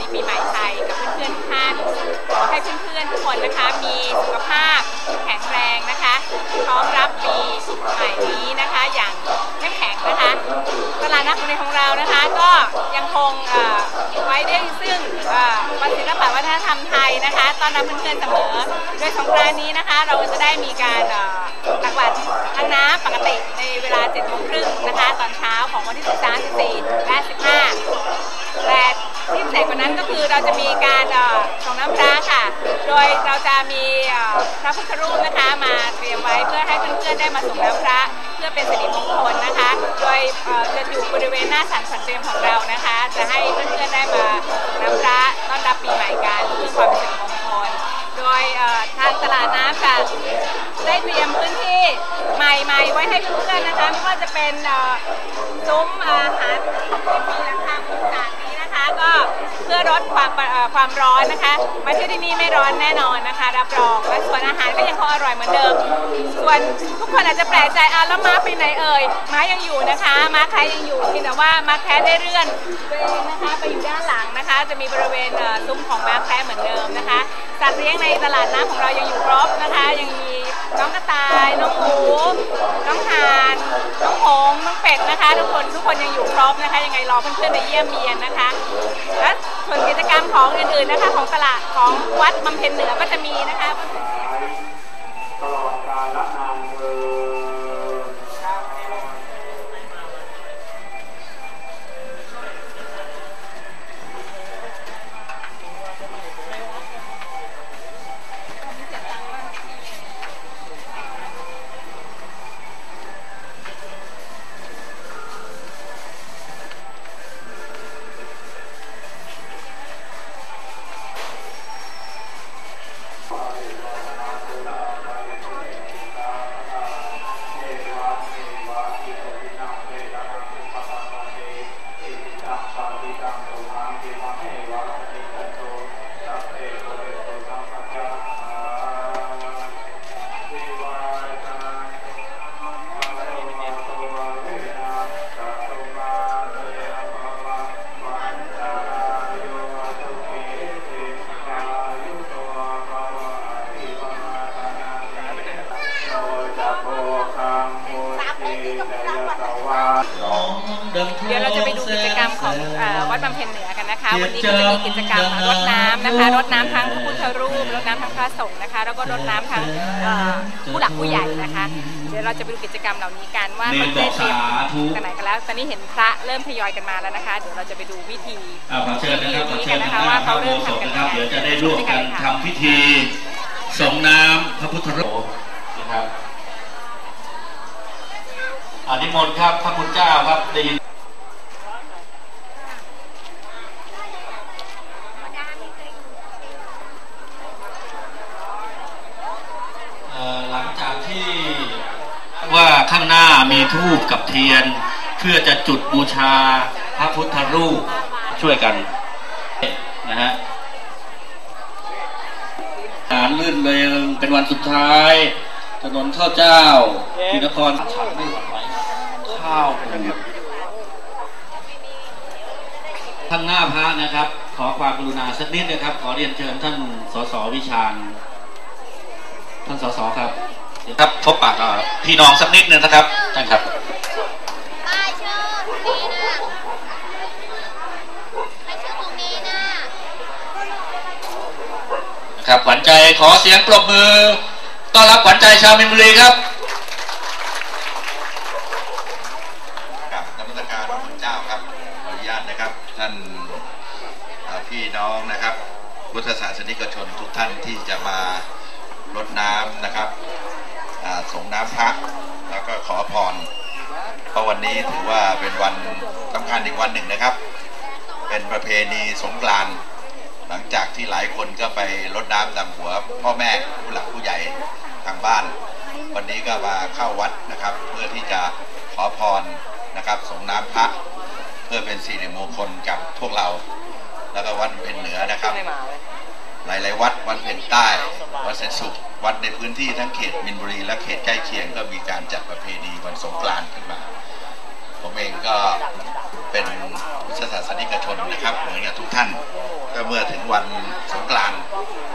ดีปีใหม่ไทยกับเพื่อนๆทุกท่านขอให้เพื่อนๆทุกคนนะคะ มีสุขภาพแข็งแรงนะคะ พร้อมรับปีใหม่นี้นะคะ อย่างเข้มแข็งนะคะ ตลาดนัดของเรานะคะ ก็ยังคงไว้ด้วยซึ่งวัฒนศิลปะวัฒนธรรมไทยนะคะต้อนรับเพื่อนๆเสมอโดยสงกรานต์นี้นะคะ เราก็จะได้มีการตักบาตรทางน้ำปกติในเวลา7โมงครึ่งนะคะ ตอนเช้าของวันที่ 13 14และ15 คือเราจะมีการส่งน้ำพระค่ะ โดยเราจะมีพระพุทธรูปนะคะมาเตรียมไว้เพื่อให้เพื่อนๆได้มาส่งน้ำพระ เพื่อเป็นสิริมงคลนะคะ โดยจะอยู่บริเวณหน้าศาลสันเตรียมของเรานะคะ จะให้เพื่อนๆได้มาส่งน้ำพระต้อนรับปีใหม่กันเพื่อความเป็นสิริมงคล โดยทางตลาดน้ำค่ะได้เตรียมพื้นที่ใหม่ๆไว้ให้เพื่อนๆนะคะไม่ว่าจะเป็นซุ้มอาหารที่มีราคามุมต่างนี้นะคะก็ เพื่อลดความความร้อนนะคะ มาเที่ยวที่นี่ไม่ร้อนแน่นอนนะคะ รับรองและส่วนอาหารก็ยังคงอร่อยเหมือนเดิม ส่วนทุกคนอาจจะแปลกใจอะแล้วม้าไปไหนเอ่ยม้ายังอยู่นะคะม้าแคระยังอยู่เพียงแต่ว่าม้าแคระได้เลื่อนตัวเองนะคะไปอยู่ด้านหลังนะคะ จะมีบริเวณซุ้มของม้าแคระเหมือนเดิมนะคะสัตว์เลี้ยงในตลาดน้ำของเรายังอยู่ครบนะคะ ยังมีน้องกระต่าย น้องหมูน้องห่านน้องหงน้องเป็ดนะคะ ทุกคนทุกคนยังอยู่ครบนะคะ ยังไงรอเพื่อนๆไปเยี่ยมเยียนนะคะและ ส่วนกิจกรรมของอื่นๆนะคะ ของตลาดของวัดบำเพ็ญเหนือก็จะมีนะคะ ไปดูกิจกรรมของเอ่อวัดบำเพ็ญเหนือกันนะคะ วันนี้ก็จะมีกิจกรรมรดน้ำนะคะรดน้ำทั้งพระพุทธรูปรดน้ำทั้งพระสงฆ์นะคะ แล้วก็รดน้ำทั้งเอ่อผู้หลักผู้ใหญ่นะคะ เดี๋ยวเราจะไปดูกิจกรรมเหล่านี้กันว่าเขาได้เตรียมกันไหนกันแล้ว ตอนนี้เห็นพระเริ่มทยอยกันมาแล้วนะคะ เดี๋ยวเราจะไปดูวิธีอ่าขอเชิญนะครับขอนี้เชิกัญนนะนะครัคะบว่าพเขาระโบเริ่มสถทำกันนะยัครับงไงเดี๋ยวจะได้ร่วมกันทำพิธีส่งน้ำพระพุทธรูปนะครับอานิมนต์ครับพระคุณเจ้าครับได้ยินเอ่อหลังจากที่ว่าข้างหน้ามีทูบกับเทียน เพื่อจะจุดบูชาพระพุทธรูปช่วยกันนะฮะงานลื่นเลงเป็นวันสุดท้าย ถนนข้าวเจ้าที่นครฉันไม่หวั่นไหวข้าวปูดข้างหน้าพระนะครับ ขอความกรุณาสักนิดนะครับ ขอเรียนเชิญท่านสสวิชาญท่านสสครับครับพบปะกับพี่น้องสักนิดนึงนะครับท่านครับ นี้นะป้ายชื่อตรงนี้นะครับขวัญใจขอเสียงปรบมือต้อนรับขวัญใจชาวมินบุรีครับกับนมัสการพระคุณเจ้าครับขออนุญาตนะครับ ท่านพี่น้องนะครับ พุทธศาสนิกชนทุกท่านที่จะมารดน้ำนะครับส่งน้ำพระแล้วก็ขอพร ราะวันนี้ถือว่าเป็นวันสำคัญอีกวันหนึ่งนะครับ เป็นประเพณีสงกรานต์หลังจากที่หลายคนก็ไปรดน้ำดำหัว พ่อแม่ผู้หลักผู้ใหญ่ทางบ้าน วันนี้ก็มาเข้าวัดนะครับ เพื่อที่จะขอพรนะครับส่งน้ำพระเพื่อเป็นสิริมงคลกับพวกเรา แล้วก็วัดเป็นเหนือนะครับ หลาย ๆ วัดวัดเป็นใต้ วัดแสนสุข วัดในพื้นที่ทั้งเขตมินบุรี และเขตใกล้เคียงก็มีการจัดประเพณีวันสงกรานต์ขึ้นมา ผมเองก็เป็นพุทธศาสนิกชนนะครับเหมือนกับทุกท่านก็เมื่อถึงวันสงกรานต์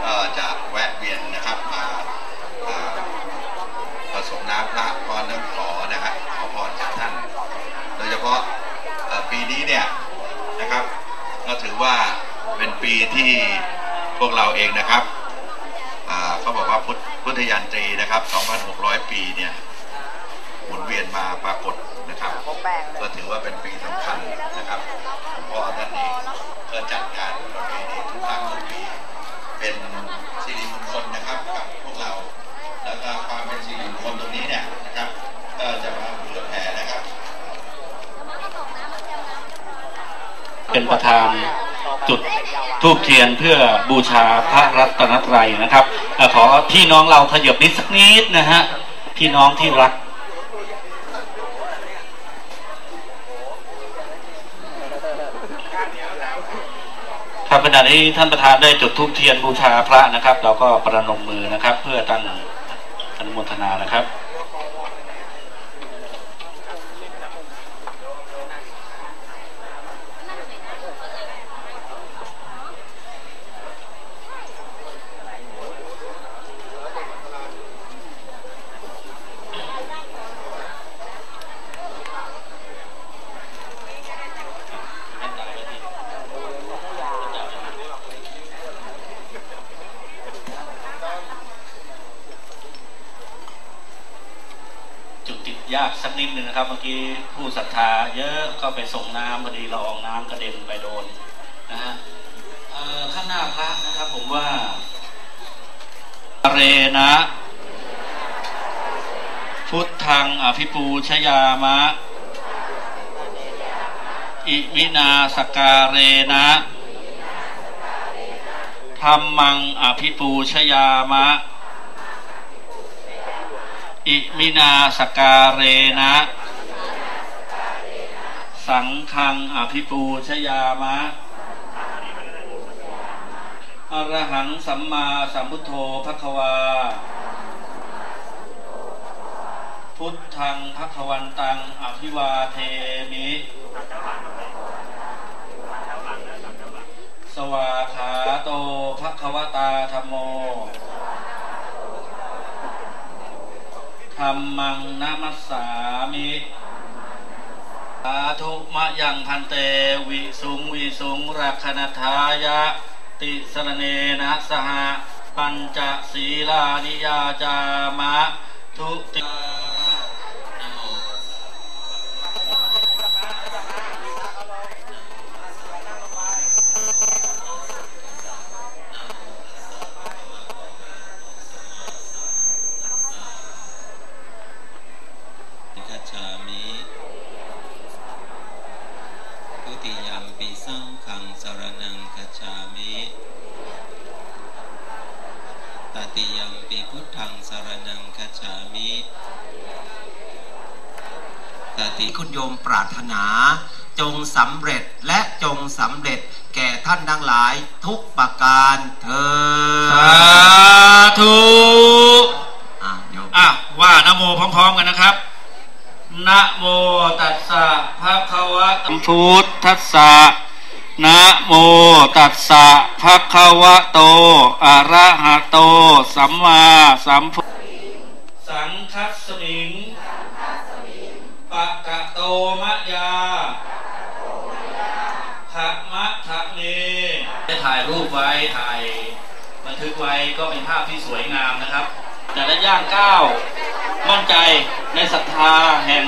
ก็จะแวะเวียนนะครับมาผสมน้ำพระพรน้ำขอนะครับขอพรจากท่าน โดยเฉพาะปีนี้เนี่ยนะครับก็ถือว่าเป็นปีที่พวกเราเองนะครับเขาบอกว่าพุทธพุทธยันตรีนะครับ 2,600 ปีเนี่ยหมุนเวียนมาปรากฏ นะครับก็ถือว่าเป็นปีสำคัญนะครับหลวงพ่อท่านเองก็จัดการประเพณีทุกครั้งทุกปีเป็นสิริมงคลนะครับกับพวกเรา แล้วก็ความเป็นสิริมงคลตรงนี้เนี่ยนะครับ ก็จะมาเผื่อแผ่นะครับ เป็นประธานจุดทูบเทียนเพื่อบูชาพระรัตนตรัยนะครับเอ่อขอพี่น้องเราขยับนิดสักนิดนะฮะพี่น้องที่รัก ครับขณะ นี้ท่านประธานได้จุดธูปเทียนบูชาพระนะครับ เราก็ประนมมือนะครับ เพื่อตั้งอนุโมทนานะครับ จุดติด ยากสักนิดหนึ่งนะครับ เมื่อกี้ผู้ศรัทธาเยอะก็ไปส่งน้ำพอดีละอองน้ำกระเด็นไปโดนนะฮะข้างหน้าพระนะครับผมว่าเรนะ พุทธังอภิปูชยามะ อิมินาสการเรนะธรรมังอภิปูชยามะ อิมินาสการเรนะ สังฆังอภิปูชยามะอรหังสัมมาสัมพุทโธภควา พุทธังภควันตังอภิวาเทมิ สวาขาโตภควตาธรรมโม มมังนามัสสามิสาธุมะยังพันเตวิสุงวิสุงรักนาทายะ ติสรเนนะสหปัญจศีลานิยาจามะทุตินะโม กัจฉามิทุติยมปิสังขังสรนังกัจฉามิตติยมปิพุทธังสรนังกัจฉามิ ตติคุณโยมปรารถนา จงสำเร็จและจงสำเร็จแก่ท่านทั้งหลายทุกประการเธอสาธุอะโยมอะว่านะโมพร้อมๆกันนะครับนะโมตัสสะภะคะวะโตพุทธัสสะนะโมตัสสะภะคะวะโต อะระหะโต สัมมาสัมพุทธสังคัสสมิงปะกะโต มะยาขะมะขะเมได้ถ่ายรูปไว้ถ่ายบันทึกไว้ก็เป็นภาพที่สวยงามนะครับ แต่ละย่างก้าวมั่นใจในศรัทธาแห่ง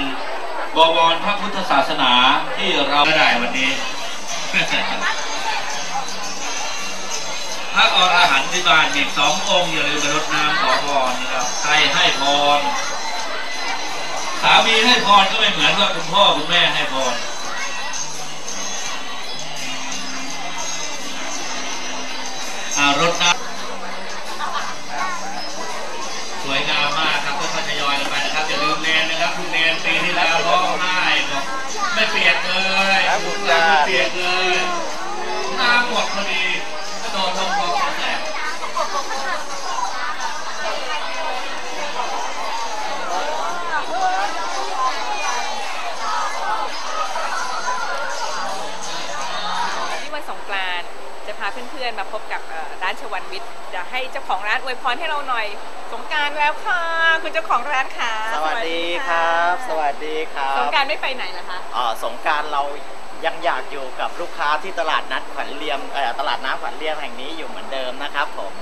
บวรพระพุทธศาสนาที่เราได้วันนี้ พระอรหันต์ที่บ้านอีกสององค์อย่าลืมไปรดน้ำขอพรนะครับใครให้พร มีให้พรก็ไม่เหมือนกับคุณพ่อคุณแม่ให้พรอารถน้ำสวยงามมากครับก็ทยอยกันไปนะครับอย่าลืมแนนนะครับคุณแนนปีที่แล้วร้องไห้บอกไม่เปียกเลยไม่เปียกเลย วันวิทย์จะให้เจ้าของร้านอวยพรให้เราหน่อย สงกรารแล้วค่ะ คุณเจ้าของร้านค่ะสวัสดีครับ สวัสดีครับสงกรารไม่ไปไหนเหรอคะอ่าสงกรารเรายังอยากอยู่กับลูกค้าที่ตลาดนัดขวัญเลียมเอ่อตลาดน้ำขวัญเลียมแห่งนี้อยู่เหมือนเดิมนะครับผม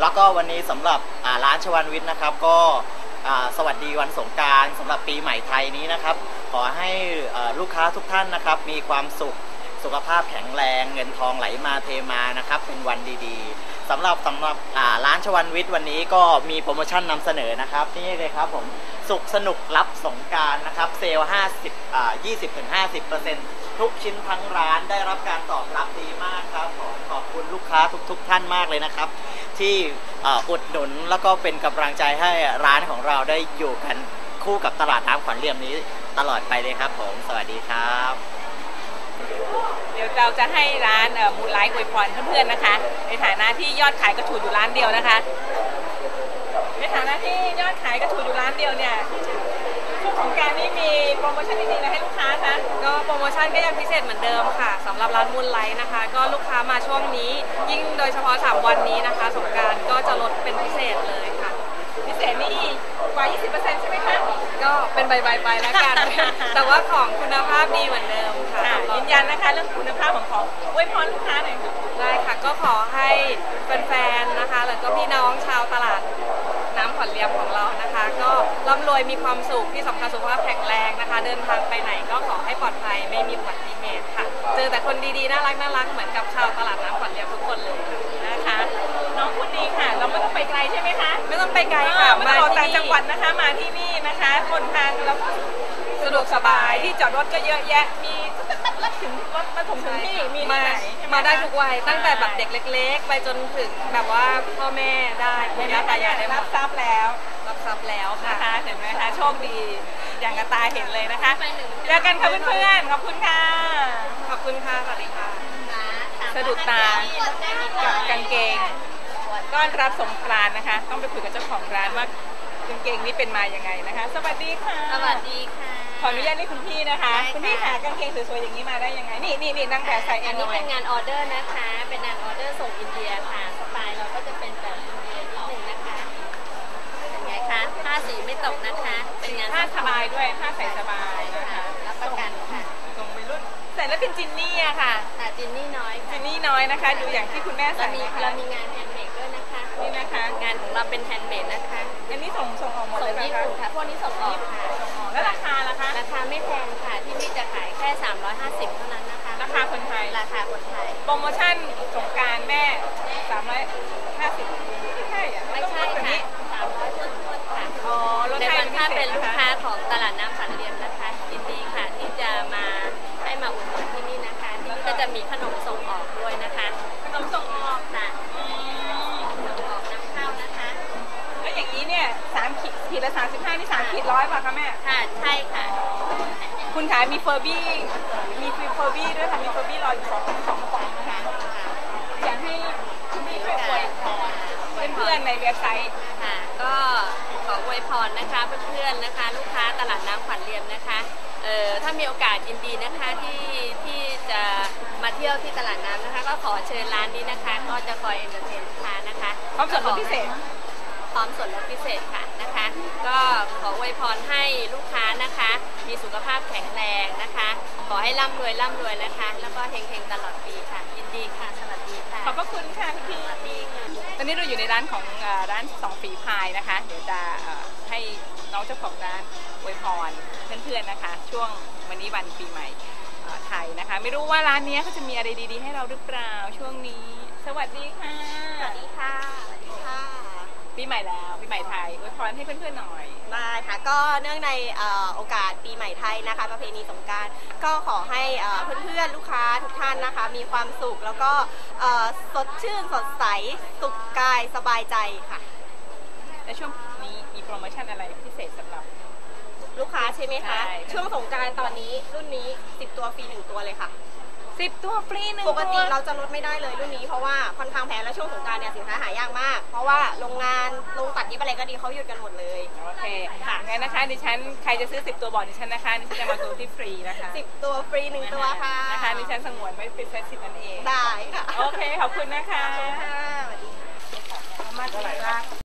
แล้วก็วันนี้สำหรับอ่าร้านชวันวิทย์นะครับ ก็อ่าสวัสดีวันสงกรารสำหรับปีใหม่ไทยนี้นะครับ ขอให้เอ่อลูกค้าทุกท่านนะครับ มีความสุขสุขภาพแข็งแรง เงินทองไหลมาเทมานะครับ เป็นวันดีๆ สำหรับสำหรับร้านชวันวิทย์วันนี้ก็มีโปรโมชั่นนำเสนอนะครับ นี่เลยครับผมสุขสนุกรับสงการนะครับ เซลล์50อ่า20-50%ทุกชิ้นทั้งร้านได้รับการตอบรับดีมากครับขอขอบคุณลูกค้าทุกๆท่านมากเลยนะครับ ที่อ,อุดหนุนแล้วก็เป็นกำลังใจให้ร้านของเราได้อยู่กันคู่กับตลาดน้ำขวัญเรียมนี้ตลอดไปเลยครับผม สวัสดีครับ เดี๋ยวเราจะให้ร้านมูลไลท์อวยพรเพื่อนๆนะคะ ในฐานะที่ยอดขายกระถูดอยู่ร้านเดียวนะคะ ในฐานะที่ยอดขายกระถูดอยู่ร้านเดียวเนี่ยช่วงของการนี่มีโปรโมชั่นดีๆอะไรให้ลูกค้าคะก็โปรโมชั่นก็ยังพิเศษเหมือนเดิมค่ะสำหรับร้านมูลไลท์นะคะ ก็ลูกค้ามาช่วงนี้ ยิ่งโดยเฉพาะ 3 วันนี้นะคะ สงกรารก็จะลดเป็นพิเศษเลยค่ะ พิเศษนี่กว่า 20%ใช่ไหมคะ ก็เป็นใบๆไปแล้วกัน แต่ว่าของคุณภาพดีเหมือนเดิมค่ะค่ะยืนยันนะคะเรื่องคุณภาพของของอวยพรลูกค้าหน่อยค่ะได้ค่ะ ก็ขอให้แฟนๆนะคะ แล้วก็พี่น้องชาวตลาดน้ำขวัญเรียมของเรานะคะ ก็ร่ำรวยมีความสุขที่สำคัญสุขภาพแข็งแรงนะคะ เดินทางไปไหนก็ขอให้ปลอดภัยไม่มีอุบัติเหตุค่ะ เจอแต่คนดีๆน่ารักน่ารักเหมือนกับชาวตลาดน้ำขวัญเรียมทุกคนเลยนะคะ น้องคุณดีค่ะ เราไม่ต้องไปไกลใช่ไหมคะไม่ต้องไปไกลค่ะไม่ต้องออกต่างที่จังหวัดนะคะมาที่นี่ นะคะบนทางเราก็สะดวกสบายที่จอดรถก็เยอะแยะ มีรถถึงรถมาถึงถึงที่มีที่มาไหนใช่หมาได้คะทุกวัยตั้งแต่แบบเด็กเล็ก ๆ ไปจนถึงแบบว่าพ่อแม่ได้เห็นไหมย่าคะตายายได้หมรับดทราบแล้ว รับทรัพย์แล้วค่ะ นะคะเห็นไหมคะโชคดีอย่างกระตาเห็นเลยนะคะเจอกันค่ะเพื่อนๆขอบคุณค่ะขอบคุณค่ะสวัสดีค่ะ สะดุดตากับกางเกง ต้อนรับสงกรานต์นะคะ ต้องไปคุยกับเจ้าของร้านว่า กางเกงนี้เป็นมายังไงนะคะ สวัสดีค่ะ สวัสดีค่ะ ขออนุญาตนี่คุณพี่นะคะ ได้ค่ะ คุณพี่หากางเกงสวยๆอย่างนี้มาได้ยังไง นี่นี่นี่นางแบบใส่เออังนหนี้น่อเป็ยนงานออเดอร์นะคะ เป็นงานออเดอร์ส่งอินเดียค่ะ สไตล์เราก็จะเป็นแบบอินเดียนิดนึงนะคะเป็นไงคะผ้าสีไม่ตกนะคะ เป็นงานผ้าสบายด้วยผ้าใส่สบายนะคะรับประกันค่ะตรงไปรุ่นใส่แล้วเป็นจินนี่อะค่ะค่ะจินนี่น้อยจิค่ะนนี่น้อยนะคะ ดูอย่างที่คุณแม่เราใส่มีนะคะเรามีงานแฮนด์เมดด้วย นะคะนี่นะคะ งานของเราเป็นแฮนด์เมดนะคะ อันนี้ส่งส่งออกหมดส่เลงยไหมญี่คะปุ่นค่ะ พวกนี้ส่งออกค่ะแล้วราคาล่ะคะ ราคาไม่แพงค่ะ ที่นี่จะขายแค่ 350 เท่านั้นนะคะ ราคาคนไทย ราคาคนไทย โปรโมชั่นสงกรารแม่350ไม่ใช่อะไม่ต้องใช่ลดกว่าค่ะนี้300ทวนๆค่ะ อ๋อลดในให้วันถ้าเป็นลูกค้าพิศษะะของตลาดน้ำสันเรียนนะคะยินดีค่ะที่จะมาให้มาอุดหนุนที่นี่นะคะ ที่นี่ก็จะมีขนม ร้อยป่ะคะแม่ ค่ะ ใช่ค่ะ คุณขายมีเฟอร์บี้ มีฟรีเฟอร์บี้ด้วยค่ะ มีเฟอร์บี้รออยู่สองสองกล่องนะคะ อยากให้คุณพี่ช่วยอวยพรเพื่อนๆในเว็บไซต์ ค่ะ ก็ขออวยพรนะคะเพื่อนๆนะคะ ลูกค้าตลาดน้ำขวัญเรียมนะคะ เอ่อ ถ้ามีโอกาสยินดีนะคะที่ที่จะมาเที่ยวที่ตลาดน้ำนะคะ ก็ขอเชิญร้านนี้นะคะ ก็จะคอยเอนเตอร์เทนลูกค้านะคะ พร้อมส่วนลดพิเศษ พร้อมส่วนลดพิเศษค่ะนะคะ ก็ขออวยพรให้ลูกค้านะคะ มีสุขภาพแข็งแรงนะคะ ขอให้ร่ำรวยร่ำรวยนะคะ แล้วก็เฮงๆตลอดปีค่ะ ยินดีค่ะสวัสดีค่ะ ขอบพระคุณค่ะคุณพี่สวัสดีค่ะตอนนี้เราอยู่ในร้านของเอ่อร้านสองฝีพายนะคะ เดี๋ยวจะเอ่อให้น้องเจ้าของร้านอวยพรเพื่อนๆนะคะ ช่วงวันนี้วันปีใหม่เอ่อไทยนะคะ ไม่รู้ว่าร้านนี้เขาจะมีอะไรดีๆ ให้เราหรือเปล่าช่วงนี้ สวัสดีค่ะ สวัสดีค่ะสวัสดีค่ะ ปีใหม่แล้วปีใหม่ไทยอวยพรให้เพื่อนๆหน่อย ได้ค่ะก็เนื่องในเอ่อโอกาสปีใหม่ไทยนะคะ ประเพณีสงกรารก็ขอให้เอ่อเพื่อนๆลูกค้าทุกท่านนะคะ มีความสุขแล้วก็เอ่อสดชื่นสดใสสุขกายสบายใจค่ะ และช่วงนี้มีโปรโมชั่นอะไรพิเศษสำหรับ ลูกค้าใช่ไหมคะ ใช่ค่ะ ช่วงสงกรารตอนนี้รุ่นนี้ 10 ตัวฟรี1ตัวเลยค่ะ 10ตัวฟรีหนึ่งปกติตัวเราจะลดไม่ได้เลยรุ่นนี้เพราะว่าค่อนข้างแพงและช่วงสงกรารเนี่ยสินค้าหายากมาก เพราะว่าโรงงานโรงตัดเย็บอะไรก็ดีเขาหยุดกันหมดเลยโอเคค่ะงั้นนะคะดิฉันใครจะซื้อ 10 ตัวบอกดิฉันนะคะดิฉันจะมาตัวที่ฟรีนะคะ10ตัวฟรี1ตัวค่ะนะคะดิฉันสงวนไว้เป็นเซตสิบนั่นเองได้ค่ะโอเคขอบคุณนะคะขอบคุณค่ะสวัสดีค่ะ